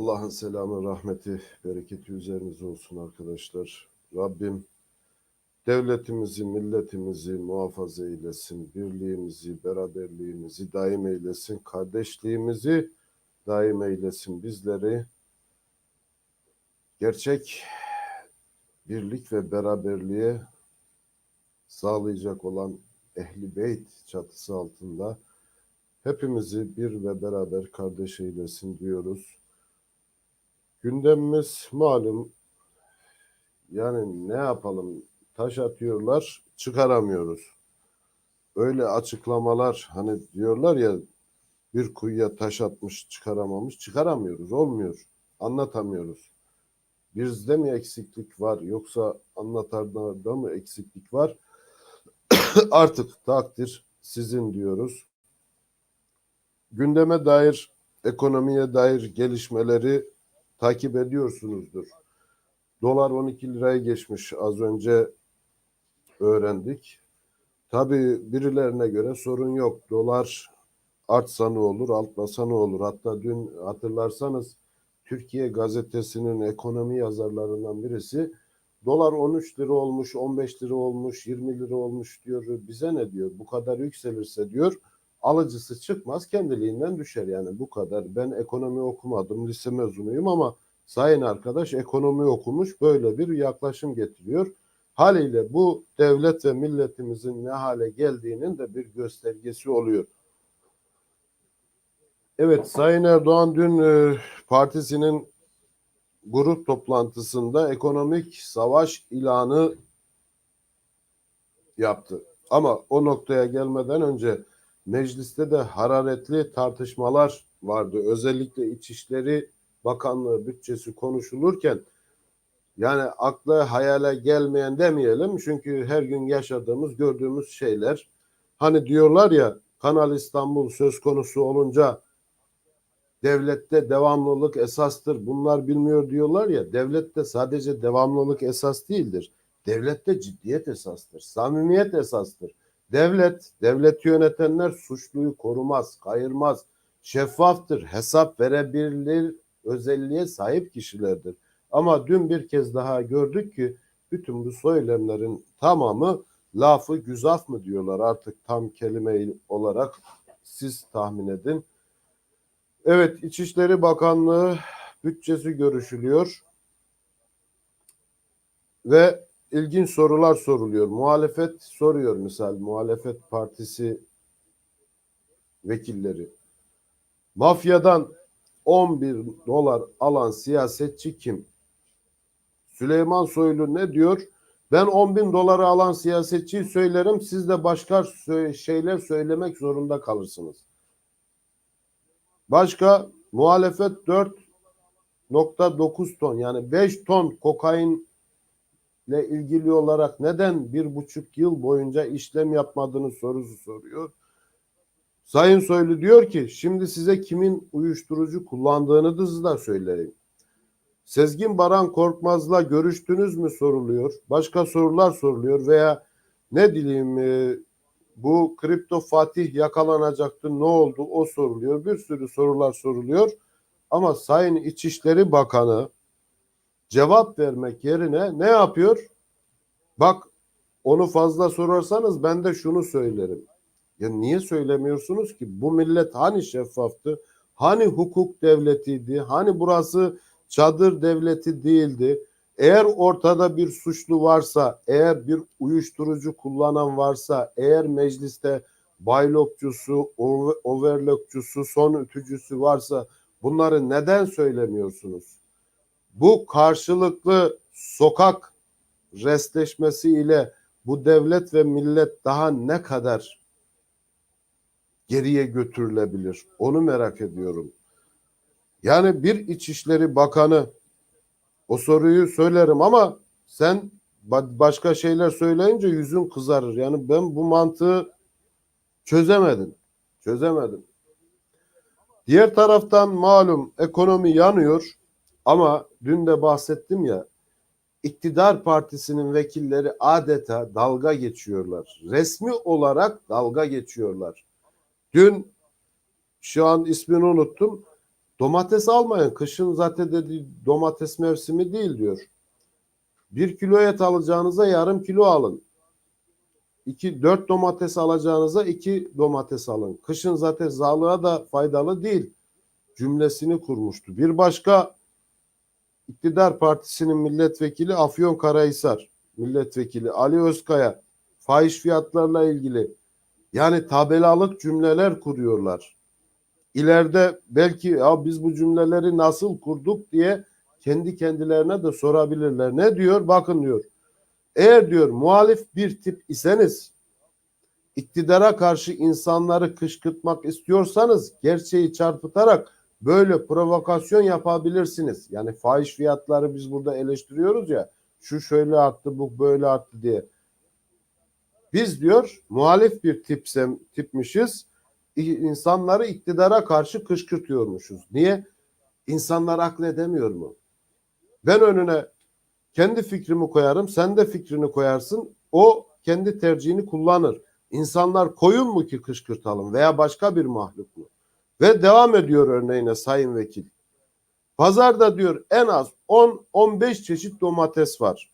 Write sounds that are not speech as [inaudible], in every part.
Allah'ın selamı, rahmeti, bereketi üzerinize olsun arkadaşlar. Rabbim devletimizi, milletimizi muhafaza eylesin. Birliğimizi, beraberliğimizi daim eylesin. Kardeşliğimizi daim eylesin. Bizleri gerçek birlik ve beraberliğe sağlayacak olan Ehli Beyt çatısı altında hepimizi bir ve beraber kardeş eylesin diyoruz. Gündemimiz malum. Yani ne yapalım? Taş atıyorlar, çıkaramıyoruz. Öyle açıklamalar hani diyorlar ya bir kuyuya taş atmış çıkaramamış çıkaramıyoruz olmuyor anlatamıyoruz bizde mi eksiklik var yoksa anlatanlarda mı eksiklik var [coughs] artık takdir sizin diyoruz gündeme dair ekonomiye dair gelişmeleri takip ediyorsunuzdur. Dolar 12 liraya geçmiş az önce öğrendik. Tabii birilerine göre sorun yok. Dolar artsa ne olur, artmasa ne olur? Hatta dün hatırlarsanız Türkiye gazetesinin ekonomi yazarlarından birisi dolar 13 lira olmuş, 15 lira olmuş, 20 lira olmuş diyor. Bize ne diyor? Bu kadar yükselirse diyor alıcısı çıkmaz kendiliğinden düşer yani bu kadar. Ben ekonomi okumadım, lise mezunuyum ama sayın arkadaş ekonomi okumuş böyle bir yaklaşım getiriyor. Haliyle bu devlet ve milletimizin ne hale geldiğinin de bir göstergesi oluyor. Evet Sayın Erdoğan dün e, partisinin grup toplantısında ekonomik savaş ilanı yaptı. Ama o noktaya gelmeden önce mecliste de hararetli tartışmalar vardı. Özellikle İçişleri Bakanlığı bütçesi konuşulurken yani akla hayale gelmeyen demeyelim. Çünkü her gün yaşadığımız gördüğümüz şeyler. Hani diyorlar ya Kanal İstanbul söz konusu olunca devlette devamlılık esastır bunlar bilmiyor diyorlar ya. Devlette sadece devamlılık esas değildir. Devlette ciddiyet esastır samimiyet esastır Devlet, devleti yönetenler suçluyu korumaz, kayırmaz, şeffaftır, hesap verebilir özelliğe sahip kişilerdir. Ama dün bir kez daha gördük ki bütün bu söylemlerin tamamı lafı güzaf mı diyorlar artık tam kelime olarak siz tahmin edin. Evet İçişleri Bakanlığı bütçesi görüşülüyor ve ilginç sorular soruluyor. Muhalefet soruyor misal muhalefet partisi vekilleri. Mafyadan 11 dolar alan siyasetçi kim? Süleyman Soylu ne diyor? Ben 10 bin doları alan siyasetçiyi söylerim. Siz de başka şeyler söylemek zorunda kalırsınız. Başka muhalefet 4.9 ton yani 5 ton kokain ile ilgili olarak neden bir buçuk yıl boyunca işlem yapmadığını sorusu soruyor. Sayın Soylu diyor ki şimdi size kimin uyuşturucu kullandığını da söyleyeyim. Sezgin Baran Korkmaz'la görüştünüz mü soruluyor. Başka sorular soruluyor veya ne dileyim e, bu kripto Fatih yakalanacaktı ne oldu o soruluyor. Bir sürü sorular soruluyor. Ama Sayın İçişleri Bakanı cevap vermek yerine ne yapıyor? Bak onu fazla sorarsanız ben de şunu söylerim. Ya niye söylemiyorsunuz ki? Bu millet hani şeffaftı? Hani hukuk devletiydi? Hani burası çadır devleti değildi? Eğer ortada bir suçlu varsa, eğer bir uyuşturucu kullanan varsa, eğer mecliste baylokçusu, overlockçusu, son ütücüsü varsa bunları neden söylemiyorsunuz? Bu karşılıklı sokak restleşmesi ile bu devlet ve millet daha ne kadar geriye götürülebilir? Onu merak ediyorum. Yani bir İçişleri Bakanı o soruyu söylerim ama sen başka şeyler söyleyince yüzün kızarır. Yani ben bu mantığı çözemedim. Çözemedim. Diğer taraftan malum ekonomi yanıyor. Ama dün de bahsettim ya iktidar partisinin vekilleri adeta dalga geçiyorlar. Resmi olarak dalga geçiyorlar. Dün şu an ismini unuttum. Domates almayın. Kışın zaten dedi domates mevsimi değil diyor. Bir kilo et alacağınıza yarım kilo alın. İki, dört domates alacağınıza iki domates alın. Kışın zaten sağlığa da faydalı değil cümlesini kurmuştu. Bir başka iktidar partisinin milletvekili Afyon Karahisar milletvekili Ali Özkaya fahiş fiyatlarla ilgili yani tabelalık cümleler kuruyorlar. İleride belki ya biz bu cümleleri nasıl kurduk diye kendi kendilerine de sorabilirler. Ne diyor? Bakın diyor. Eğer diyor muhalif bir tip iseniz iktidara karşı insanları kışkırtmak istiyorsanız gerçeği çarpıtarak böyle provokasyon yapabilirsiniz. Yani fahiş fiyatları biz burada eleştiriyoruz ya şu şöyle arttı bu böyle arttı diye. Biz diyor muhalif bir tipsem, tipmişiz insanları iktidara karşı kışkırtıyormuşuz. Niye? İnsanlar akledemiyor mu? Ben önüne kendi fikrimi koyarım, sen de fikrini koyarsın. O kendi tercihini kullanır. İnsanlar koyun mu ki kışkırtalım veya başka bir mahluk mu? Ve devam ediyor örneğine sayın vekil. Pazarda diyor en az 10-15 çeşit domates var.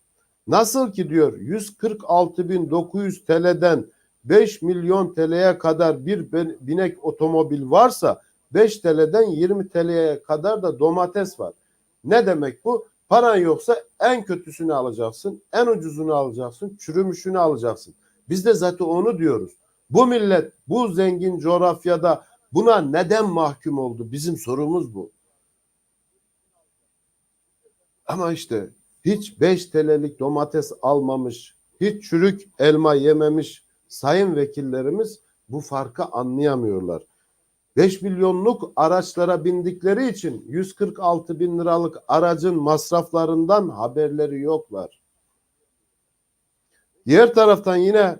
Nasıl ki diyor 146.900 TL'den 5 milyon TL'ye kadar bir binek otomobil varsa 5 TL'den 20 TL'ye kadar da domates var. Ne demek bu? Paran yoksa en kötüsünü alacaksın, en ucuzunu alacaksın, çürümüşünü alacaksın. Biz de zaten onu diyoruz. Bu millet bu zengin coğrafyada buna neden mahkum oldu? Bizim sorumuz bu. Ama işte hiç 5 TL'lik domates almamış, hiç çürük elma yememiş sayın vekillerimiz bu farkı anlayamıyorlar. 5 milyonluk araçlara bindikleri için 146 bin liralık aracın masraflarından haberleri yoklar. Diğer taraftan yine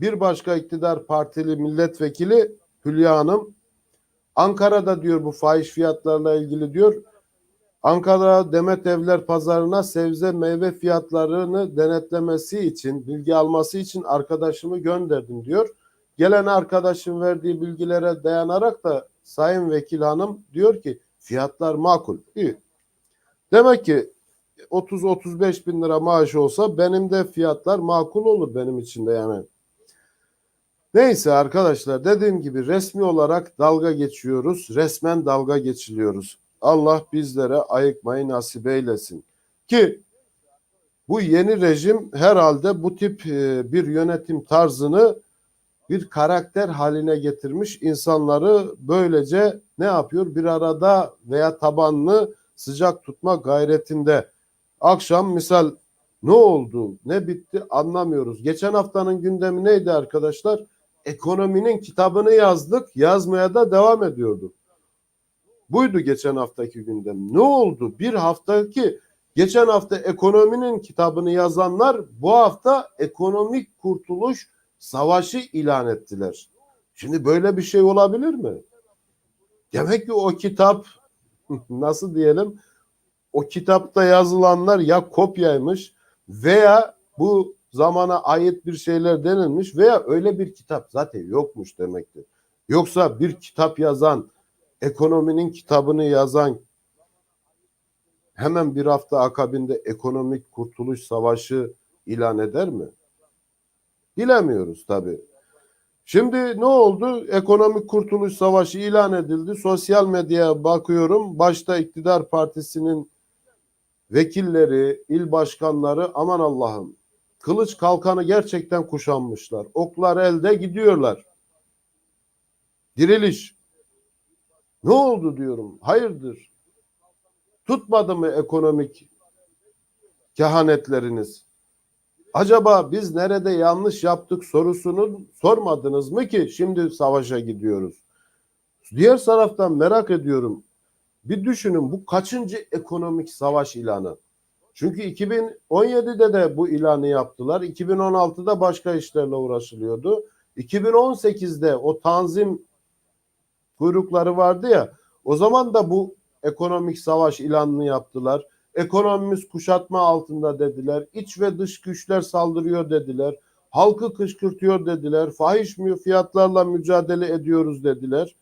bir başka iktidar partili milletvekili Hülya Hanım Ankara'da diyor bu fahiş fiyatlarla ilgili diyor Ankara Demet Evler Pazarına sebze meyve fiyatlarını denetlemesi için, bilgi alması için arkadaşımı gönderdim diyor. Gelen arkadaşın verdiği bilgilere dayanarak da Sayın Vekil Hanım diyor ki fiyatlar makul. İyi. Demek ki 30-35 bin lira maaş olsa benim de fiyatlar makul olur benim için de yani. Neyse arkadaşlar dediğim gibi resmi olarak dalga geçiyoruz. Resmen dalga geçiliyoruz. Allah bizlere ayıkmayı nasip eylesin. Ki bu yeni rejim herhalde bu tip e, bir yönetim tarzını bir karakter haline getirmiş insanları böylece ne yapıyor? Bir arada veya tabanlı sıcak tutma gayretinde. Akşam misal ne oldu, ne bitti anlamıyoruz. Geçen haftanın gündemi neydi arkadaşlar? Ekonominin kitabını yazdık, yazmaya da devam ediyorduk. Buydu geçen haftaki gündem. Ne oldu? Bir haftaki geçen hafta ekonominin kitabını yazanlar bu hafta ekonomik kurtuluş savaşı ilan ettiler. Şimdi böyle bir şey olabilir mi? Demek ki o kitap [laughs] nasıl diyelim o kitapta yazılanlar ya kopyaymış veya bu zamana ait bir şeyler denilmiş veya öyle bir kitap zaten yokmuş demektir. Yoksa bir kitap yazan ekonominin kitabını yazan hemen bir hafta akabinde ekonomik kurtuluş savaşı ilan eder mi? Bilemiyoruz tabi. Şimdi ne oldu? Ekonomik kurtuluş savaşı ilan edildi. Sosyal medyaya bakıyorum. Başta iktidar partisinin vekilleri, il başkanları aman Allah'ım kılıç kalkanı gerçekten kuşanmışlar. Oklar elde gidiyorlar. Diriliş. Ne oldu diyorum. Hayırdır? Tutmadı mı ekonomik kehanetleriniz? Acaba biz nerede yanlış yaptık sorusunu sormadınız mı ki şimdi savaşa gidiyoruz? Diğer taraftan merak ediyorum. Bir düşünün bu kaçıncı ekonomik savaş ilanı? Çünkü 2017'de de bu ilanı yaptılar. 2016'da başka işlerle uğraşılıyordu. 2018'de o tanzim kuyrukları vardı ya o zaman da bu ekonomik savaş ilanını yaptılar. Ekonomimiz kuşatma altında dediler. İç ve dış güçler saldırıyor dediler. Halkı kışkırtıyor dediler. Fahiş fiyatlarla mücadele ediyoruz dediler.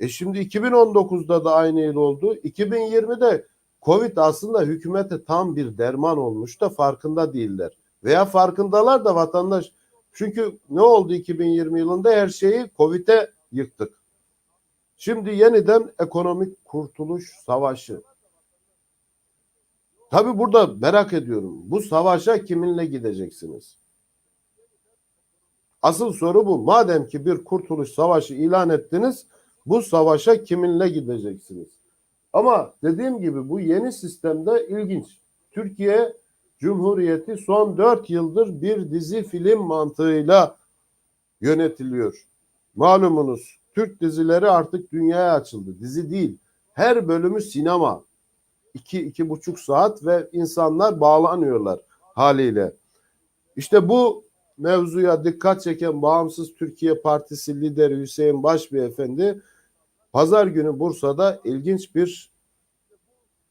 E şimdi 2019'da da aynı yıl oldu. 2020'de Covid aslında hükümete tam bir derman olmuş da farkında değiller. Veya farkındalar da vatandaş. Çünkü ne oldu 2020 yılında her şeyi Covid'e yıktık. Şimdi yeniden ekonomik kurtuluş savaşı. Tabi burada merak ediyorum. Bu savaşa kiminle gideceksiniz? Asıl soru bu. Madem ki bir kurtuluş savaşı ilan ettiniz, bu savaşa kiminle gideceksiniz? Ama dediğim gibi bu yeni sistemde ilginç. Türkiye Cumhuriyeti son dört yıldır bir dizi film mantığıyla yönetiliyor. Malumunuz Türk dizileri artık dünyaya açıldı. Dizi değil. Her bölümü sinema. İki, iki buçuk saat ve insanlar bağlanıyorlar haliyle. İşte bu mevzuya dikkat çeken Bağımsız Türkiye Partisi lideri Hüseyin Başbeyefendi pazar günü Bursa'da ilginç bir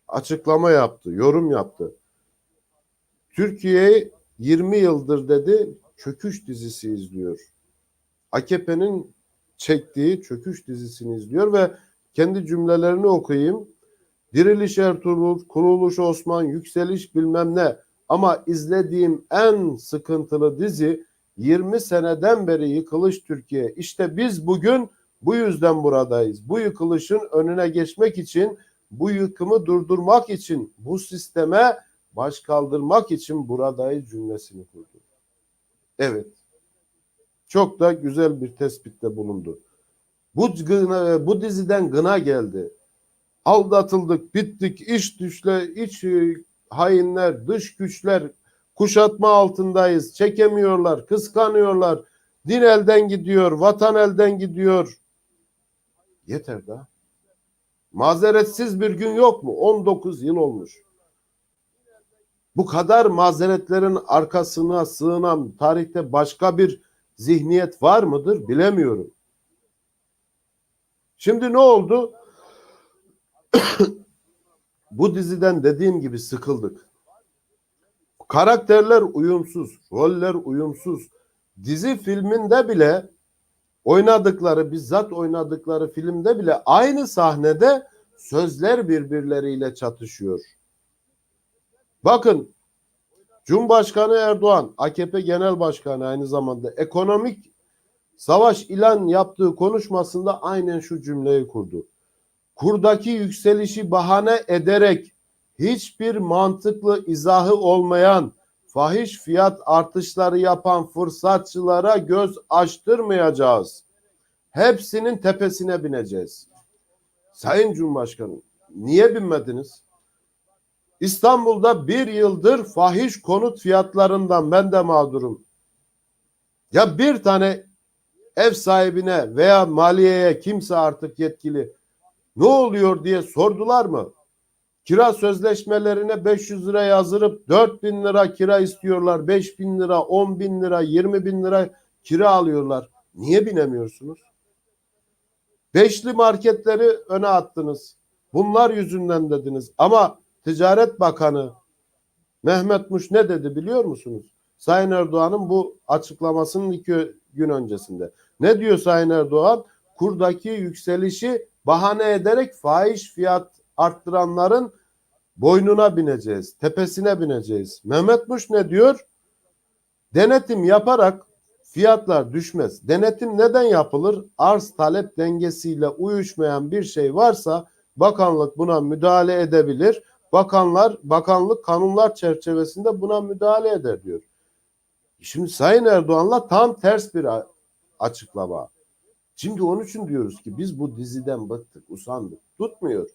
açıklama yaptı, yorum yaptı. Türkiye 20 yıldır dedi çöküş dizisi izliyor. AKP'nin çektiği çöküş dizisini izliyor ve kendi cümlelerini okuyayım. Diriliş Ertuğrul, Kuruluş Osman, Yükseliş bilmem ne. Ama izlediğim en sıkıntılı dizi 20 seneden beri Yıkılış Türkiye. İşte biz bugün bu yüzden buradayız. Bu yıkılışın önüne geçmek için, bu yıkımı durdurmak için, bu sisteme baş kaldırmak için buradayız cümlesini kurdu. Evet. Çok da güzel bir tespitte bulundu. Bu, gına, bu diziden gına geldi. Aldatıldık, bittik, iç düşle, iç hainler, dış güçler kuşatma altındayız. Çekemiyorlar, kıskanıyorlar. Din elden gidiyor, vatan elden gidiyor. Yeter da. Mazeretsiz bir gün yok mu? 19 yıl olmuş. Bu kadar mazeretlerin arkasına sığınan tarihte başka bir zihniyet var mıdır bilemiyorum. Şimdi ne oldu? [coughs] Bu diziden dediğim gibi sıkıldık. Karakterler uyumsuz, roller uyumsuz. Dizi filminde bile oynadıkları, bizzat oynadıkları filmde bile aynı sahnede sözler birbirleriyle çatışıyor. Bakın Cumhurbaşkanı Erdoğan, AKP Genel Başkanı aynı zamanda ekonomik savaş ilan yaptığı konuşmasında aynen şu cümleyi kurdu. Kurdaki yükselişi bahane ederek hiçbir mantıklı izahı olmayan fahiş fiyat artışları yapan fırsatçılara göz açtırmayacağız. Hepsinin tepesine bineceğiz. Sayın Cumhurbaşkanı niye binmediniz? İstanbul'da bir yıldır fahiş konut fiyatlarından ben de mağdurum. Ya bir tane ev sahibine veya maliyeye kimse artık yetkili ne oluyor diye sordular mı? Kira sözleşmelerine 500 lira yazırıp 4 bin lira kira istiyorlar. 5 bin lira, 10 bin lira, 20 bin lira kira alıyorlar. Niye binemiyorsunuz? Beşli marketleri öne attınız. Bunlar yüzünden dediniz. Ama Ticaret Bakanı Mehmet Muş ne dedi biliyor musunuz? Sayın Erdoğan'ın bu açıklamasının iki gün öncesinde. Ne diyor Sayın Erdoğan? Kurdaki yükselişi bahane ederek faiz fiyat arttıranların boynuna bineceğiz, tepesine bineceğiz. Mehmet Muş ne diyor? Denetim yaparak fiyatlar düşmez. Denetim neden yapılır? Arz talep dengesiyle uyuşmayan bir şey varsa bakanlık buna müdahale edebilir. Bakanlar, bakanlık kanunlar çerçevesinde buna müdahale eder diyor. Şimdi Sayın Erdoğan'la tam ters bir açıklama. Şimdi onun için diyoruz ki biz bu diziden bıktık, usandık. Tutmuyor.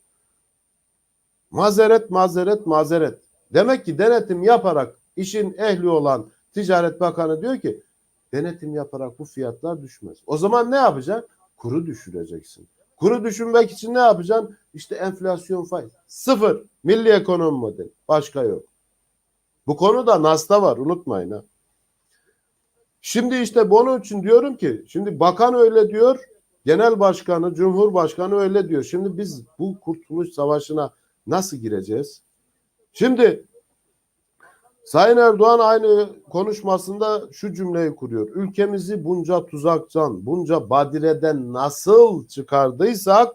Mazeret, mazeret, mazeret. Demek ki denetim yaparak işin ehli olan Ticaret Bakanı diyor ki denetim yaparak bu fiyatlar düşmez. O zaman ne yapacaksın? Kuru düşüreceksin. Kuru düşünmek için ne yapacaksın? İşte enflasyon faiz. Sıfır. Milli ekonomi modeli. Başka yok. Bu konuda NAS'ta var unutmayın ha. Şimdi işte bunun için diyorum ki şimdi bakan öyle diyor, genel başkanı, cumhurbaşkanı öyle diyor. Şimdi biz bu kurtuluş savaşına nasıl gireceğiz? Şimdi Sayın Erdoğan aynı konuşmasında şu cümleyi kuruyor. Ülkemizi bunca tuzaktan, bunca badireden nasıl çıkardıysak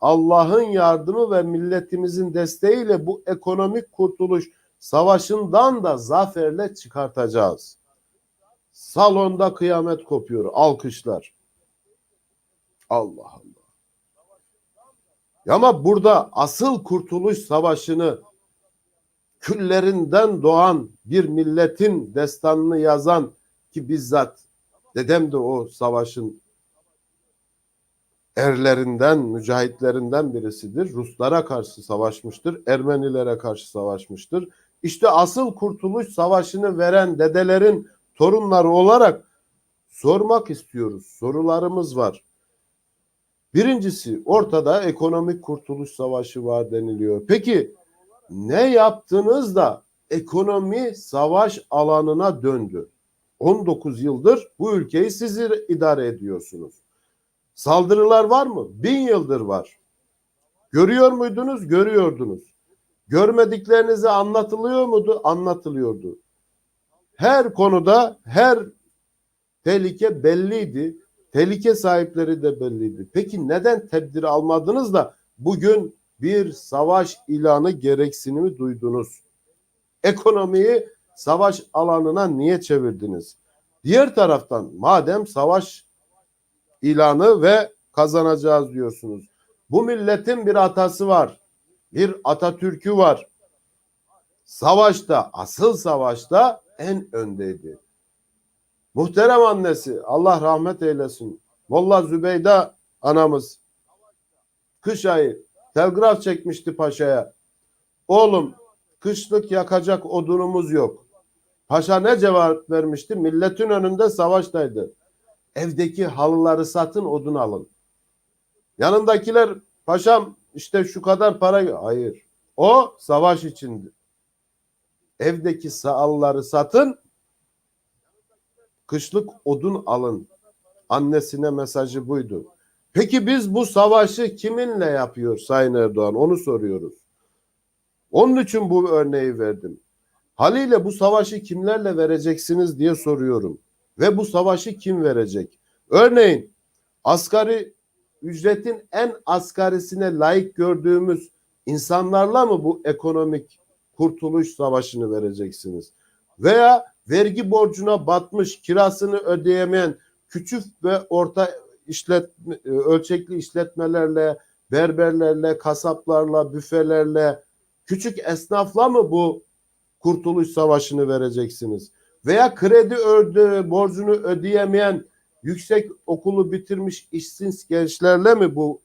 Allah'ın yardımı ve milletimizin desteğiyle bu ekonomik kurtuluş savaşından da zaferle çıkartacağız. Salonda kıyamet kopuyor. Alkışlar. Allah Allah. Ama burada asıl kurtuluş savaşını küllerinden doğan bir milletin destanını yazan ki bizzat dedem de o savaşın erlerinden, mücahitlerinden birisidir. Ruslara karşı savaşmıştır, Ermenilere karşı savaşmıştır. İşte asıl kurtuluş savaşını veren dedelerin torunları olarak sormak istiyoruz. Sorularımız var. Birincisi ortada ekonomik kurtuluş savaşı var deniliyor. Peki ne yaptınız da ekonomi savaş alanına döndü? 19 yıldır bu ülkeyi siz idare ediyorsunuz. Saldırılar var mı? Bin yıldır var. Görüyor muydunuz? Görüyordunuz. Görmediklerinizi anlatılıyor muydu? Anlatılıyordu. Her konuda her tehlike belliydi. Tehlike sahipleri de belliydi. Peki neden tedbir almadınız da bugün bir savaş ilanı gereksinimi duydunuz? Ekonomiyi savaş alanına niye çevirdiniz? Diğer taraftan madem savaş ilanı ve kazanacağız diyorsunuz. Bu milletin bir atası var. Bir Atatürk'ü var. Savaşta, asıl savaşta en öndeydi. Muhterem annesi, Allah rahmet eylesin. Molla Zübeyde anamız kış ayı telgraf çekmişti paşaya. Oğlum kışlık yakacak odunumuz yok. Paşa ne cevap vermişti? Milletin önünde savaştaydı. Evdeki halıları satın odun alın. Yanındakiler paşam işte şu kadar para hayır. O savaş içindi. Evdeki halıları satın kışlık odun alın. Annesine mesajı buydu. Peki biz bu savaşı kiminle yapıyor Sayın Erdoğan? Onu soruyoruz. Onun için bu örneği verdim. Haliyle bu savaşı kimlerle vereceksiniz diye soruyorum. Ve bu savaşı kim verecek? Örneğin asgari ücretin en asgarisine layık gördüğümüz insanlarla mı bu ekonomik kurtuluş savaşını vereceksiniz? Veya vergi borcuna batmış, kirasını ödeyemeyen küçük ve orta işlet ölçekli işletmelerle, berberlerle, kasaplarla, büfelerle, küçük esnafla mı bu kurtuluş savaşını vereceksiniz? Veya kredi ödü, borcunu ödeyemeyen yüksek okulu bitirmiş işsiz gençlerle mi bu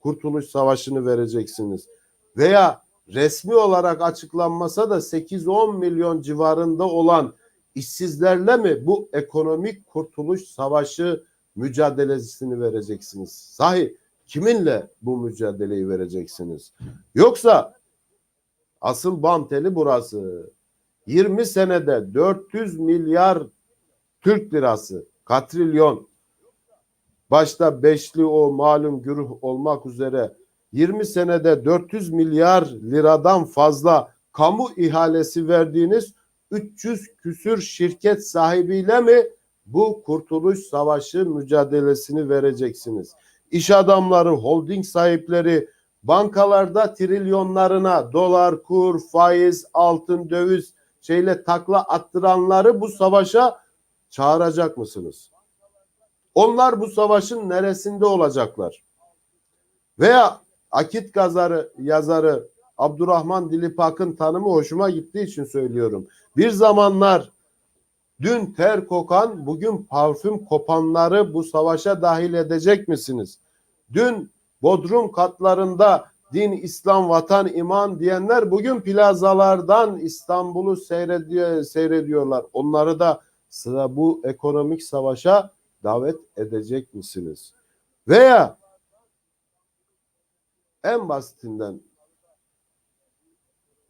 kurtuluş savaşını vereceksiniz? Veya resmi olarak açıklanmasa da 8-10 milyon civarında olan işsizlerle mi bu ekonomik kurtuluş savaşı mücadelesini vereceksiniz? Sahi kiminle bu mücadeleyi vereceksiniz? Yoksa asıl bam teli burası. 20 senede 400 milyar Türk lirası, katrilyon başta beşli o malum güruh olmak üzere 20 senede 400 milyar liradan fazla kamu ihalesi verdiğiniz 300 küsür şirket sahibiyle mi bu kurtuluş savaşı mücadelesini vereceksiniz? İş adamları, holding sahipleri bankalarda trilyonlarına dolar, kur, faiz, altın, döviz şeyle takla attıranları bu savaşa çağıracak mısınız? Onlar bu savaşın neresinde olacaklar? Veya Akit gazarı, yazarı Abdurrahman Dilipak'ın tanımı hoşuma gittiği için söylüyorum. Bir zamanlar dün ter kokan, bugün parfüm kopanları bu savaşa dahil edecek misiniz? Dün Bodrum katlarında din, İslam, vatan, iman diyenler bugün plazalardan İstanbul'u seyrediyor, seyrediyorlar. Onları da sıra bu ekonomik savaşa davet edecek misiniz? Veya en basitinden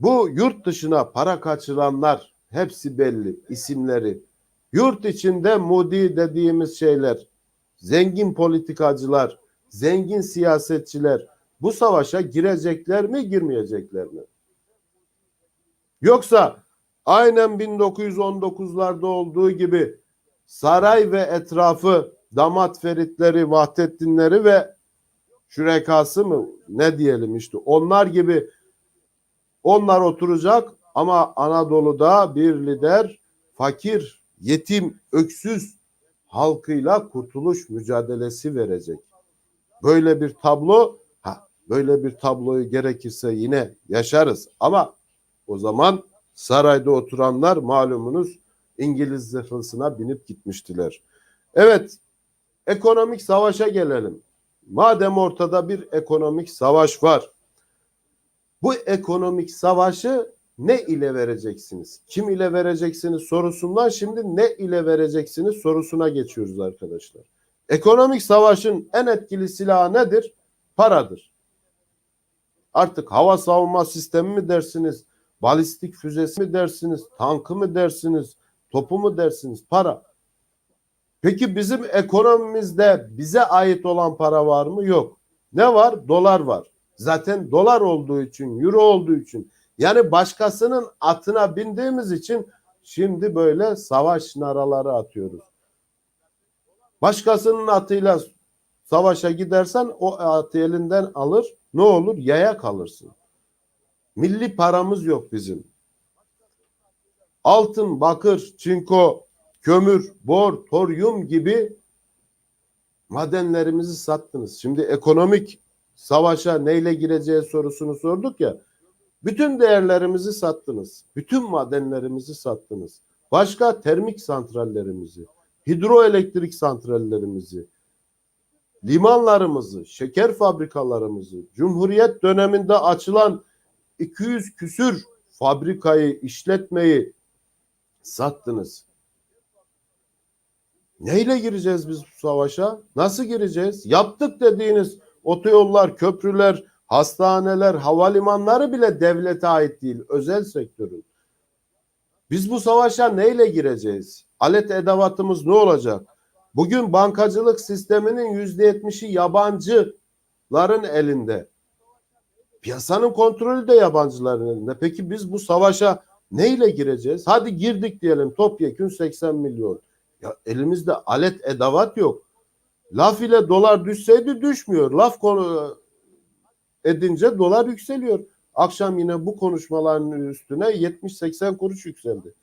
bu yurt dışına para kaçıranlar hepsi belli isimleri. Yurt içinde mudi dediğimiz şeyler, zengin politikacılar, zengin siyasetçiler bu savaşa girecekler mi girmeyecekler mi? Yoksa aynen 1919'larda olduğu gibi saray ve etrafı damat feritleri, vahdettinleri ve şürekası mı ne diyelim işte onlar gibi onlar oturacak ama Anadolu'da bir lider fakir, yetim, öksüz halkıyla kurtuluş mücadelesi verecek. Böyle bir tablo, ha, böyle bir tabloyu gerekirse yine yaşarız ama o zaman sarayda oturanlar malumunuz İngiliz zırhlısına binip gitmiştiler. Evet, ekonomik savaşa gelelim. Madem ortada bir ekonomik savaş var, bu ekonomik savaşı ne ile vereceksiniz? Kim ile vereceksiniz sorusundan şimdi ne ile vereceksiniz sorusuna geçiyoruz arkadaşlar. Ekonomik savaşın en etkili silahı nedir? Paradır. Artık hava savunma sistemi mi dersiniz? Balistik füzesi mi dersiniz? Tankı mı dersiniz? Topu mu dersiniz? Para. Peki bizim ekonomimizde bize ait olan para var mı? Yok. Ne var? Dolar var. Zaten dolar olduğu için, euro olduğu için yani başkasının atına bindiğimiz için şimdi böyle savaş naraları atıyoruz. Başkasının atıyla savaşa gidersen o atı elinden alır. Ne olur? Yaya kalırsın. Milli paramız yok bizim. Altın, bakır, çinko, kömür, bor, toryum gibi madenlerimizi sattınız. Şimdi ekonomik savaşa neyle gireceği sorusunu sorduk ya. Bütün değerlerimizi sattınız. Bütün madenlerimizi sattınız. Başka termik santrallerimizi, hidroelektrik santrallerimizi, limanlarımızı, şeker fabrikalarımızı, Cumhuriyet döneminde açılan 200 küsür fabrikayı, işletmeyi sattınız. Neyle gireceğiz biz bu savaşa? Nasıl gireceğiz? Yaptık dediğiniz otoyollar, köprüler, hastaneler, havalimanları bile devlete ait değil, özel sektörün. Biz bu savaşa neyle gireceğiz? Alet edevatımız ne olacak? Bugün bankacılık sisteminin yüzde yetmişi yabancıların elinde. Piyasanın kontrolü de yabancıların elinde. Peki biz bu savaşa neyle gireceğiz? Hadi girdik diyelim topyekün 80 milyon. Ya elimizde alet edevat yok. Laf ile dolar düşseydi düşmüyor. Laf konu edince dolar yükseliyor. Akşam yine bu konuşmaların üstüne 70-80 kuruş yükseldi.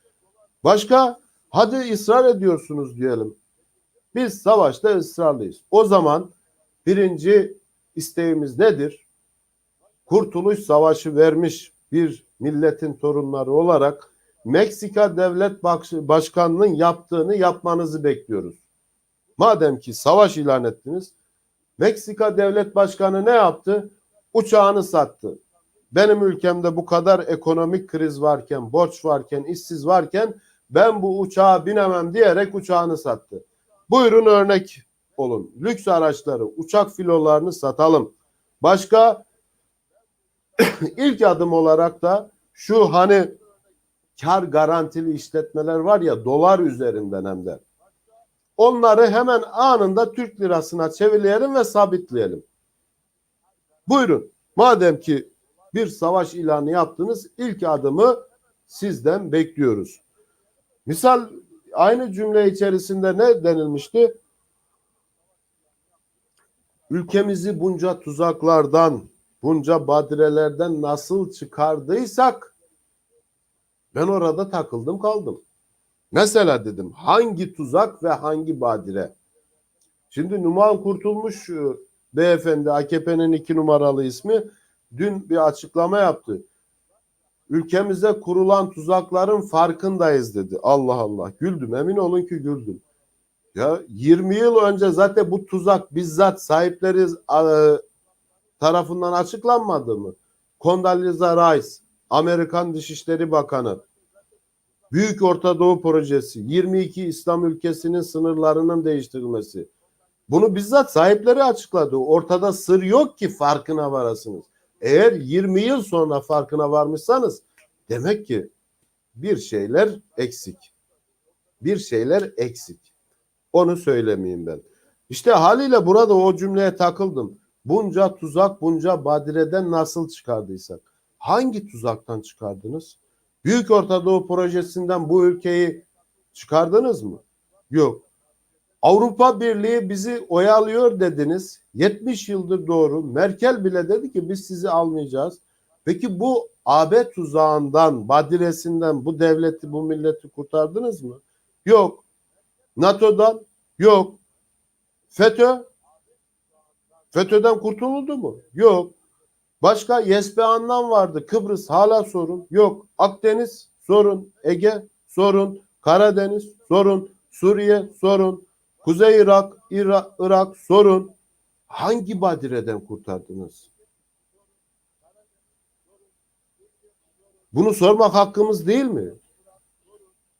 Başka hadi ısrar ediyorsunuz diyelim. Biz savaşta ısrarlıyız. O zaman birinci isteğimiz nedir? Kurtuluş Savaşı vermiş bir milletin torunları olarak Meksika Devlet Başkanı'nın yaptığını yapmanızı bekliyoruz. Madem ki savaş ilan ettiniz, Meksika Devlet Başkanı ne yaptı? Uçağını sattı. Benim ülkemde bu kadar ekonomik kriz varken, borç varken, işsiz varken ben bu uçağa binemem diyerek uçağını sattı. Buyurun örnek olun. Lüks araçları, uçak filolarını satalım. Başka [clears throat] ilk adım olarak da şu hani kar garantili işletmeler var ya dolar üzerinden hem de. Onları hemen anında Türk lirasına çevirelim ve sabitleyelim. Buyurun. Madem ki bir savaş ilanı yaptınız ilk adımı sizden bekliyoruz. Misal aynı cümle içerisinde ne denilmişti? Ülkemizi bunca tuzaklardan, bunca badirelerden nasıl çıkardıysak ben orada takıldım kaldım. Mesela dedim hangi tuzak ve hangi badire? Şimdi Numan Kurtulmuş e, beyefendi AKP'nin iki numaralı ismi dün bir açıklama yaptı. Ülkemize kurulan tuzakların farkındayız dedi. Allah Allah. Güldüm. Emin olun ki güldüm. Ya 20 yıl önce zaten bu tuzak bizzat sahipleri tarafından açıklanmadı mı? Condoleezza Rice, Amerikan Dışişleri Bakanı, Büyük Orta Doğu Projesi, 22 İslam ülkesinin sınırlarının değiştirilmesi. Bunu bizzat sahipleri açıkladı. Ortada sır yok ki farkına varasınız. Eğer 20 yıl sonra farkına varmışsanız demek ki bir şeyler eksik. Bir şeyler eksik. Onu söylemeyeyim ben. İşte haliyle burada o cümleye takıldım. Bunca tuzak, bunca badireden nasıl çıkardıysak. Hangi tuzaktan çıkardınız? Büyük Orta Doğu projesinden bu ülkeyi çıkardınız mı? Yok. Avrupa Birliği bizi oyalıyor dediniz. 70 yıldır doğru. Merkel bile dedi ki biz sizi almayacağız. Peki bu AB tuzağından, badiresinden bu devleti, bu milleti kurtardınız mı? Yok. NATO'dan? Yok. FETÖ? FETÖ'den kurtululdu mu? Yok. Başka YSPA'ndan vardı. Kıbrıs hala sorun. Yok. Akdeniz sorun. Ege sorun. Karadeniz sorun. Suriye sorun. Kuzey Irak, Irak, Irak sorun. Hangi badireden kurtardınız? Bunu sormak hakkımız değil mi?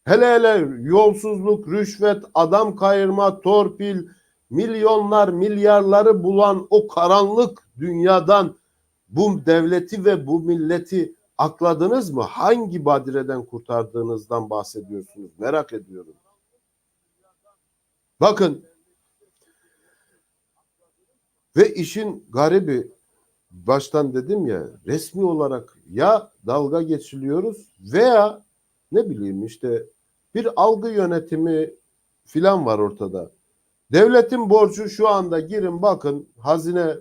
Hele hele yolsuzluk, rüşvet, adam kayırma, torpil, milyonlar, milyarları bulan o karanlık dünyadan bu devleti ve bu milleti akladınız mı? Hangi badireden kurtardığınızdan bahsediyorsunuz? Merak ediyorum. Bakın ve işin garibi baştan dedim ya resmi olarak ya dalga geçiliyoruz veya ne bileyim işte bir algı yönetimi filan var ortada. Devletin borcu şu anda girin bakın hazine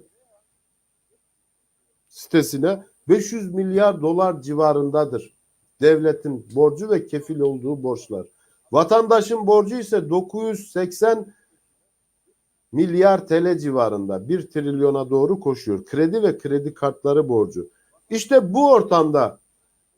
sitesine 500 milyar dolar civarındadır. Devletin borcu ve kefil olduğu borçlar. Vatandaşın borcu ise 980 milyar TL civarında 1 trilyona doğru koşuyor. Kredi ve kredi kartları borcu. İşte bu ortamda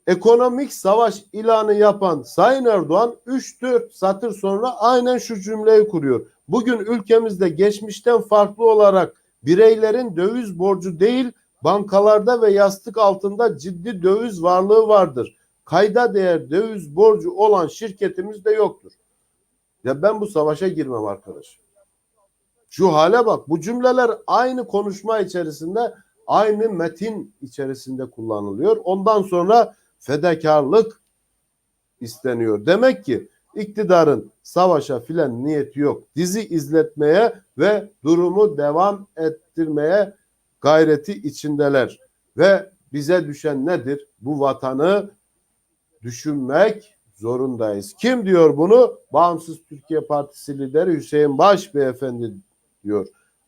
ekonomik savaş ilanı yapan Sayın Erdoğan 3-4 satır sonra aynen şu cümleyi kuruyor. Bugün ülkemizde geçmişten farklı olarak bireylerin döviz borcu değil bankalarda ve yastık altında ciddi döviz varlığı vardır. Kayda değer döviz borcu olan şirketimiz de yoktur. Ya ben bu savaşa girmem arkadaş. Şu hale bak bu cümleler aynı konuşma içerisinde aynı metin içerisinde kullanılıyor. Ondan sonra fedakarlık isteniyor. Demek ki iktidarın savaşa filan niyeti yok. Dizi izletmeye ve durumu devam ettirmeye gayreti içindeler. Ve bize düşen nedir? Bu vatanı düşünmek zorundayız. Kim diyor bunu? Bağımsız Türkiye Partisi lideri Hüseyin Baş Beyefendi diyor.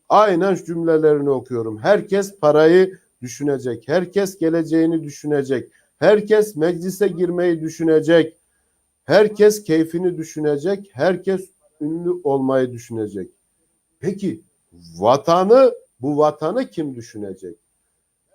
Aynen cümlelerini okuyorum. Herkes parayı düşünecek. Herkes geleceğini düşünecek. Herkes meclise girmeyi düşünecek. Herkes keyfini düşünecek. Herkes ünlü olmayı düşünecek. Peki vatanı bu vatanı kim düşünecek?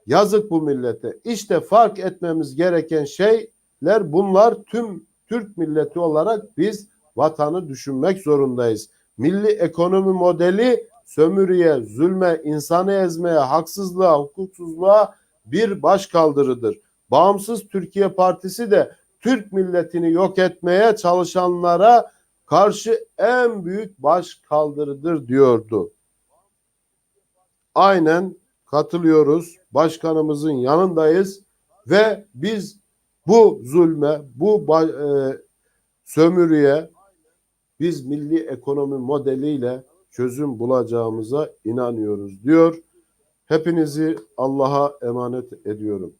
Yazık bu millete. İşte fark etmemiz gereken şeyler bunlar. Tüm Türk milleti olarak biz vatanı düşünmek zorundayız. Milli ekonomi modeli sömürüye, zulme, insanı ezmeye, haksızlığa, hukuksuzluğa bir baş kaldırıdır. Bağımsız Türkiye Partisi de Türk milletini yok etmeye çalışanlara karşı en büyük baş kaldırıdır diyordu. Aynen katılıyoruz. Başkanımızın yanındayız ve biz bu zulme, bu e, sömürüye biz milli ekonomi modeliyle çözüm bulacağımıza inanıyoruz diyor. Hepinizi Allah'a emanet ediyorum.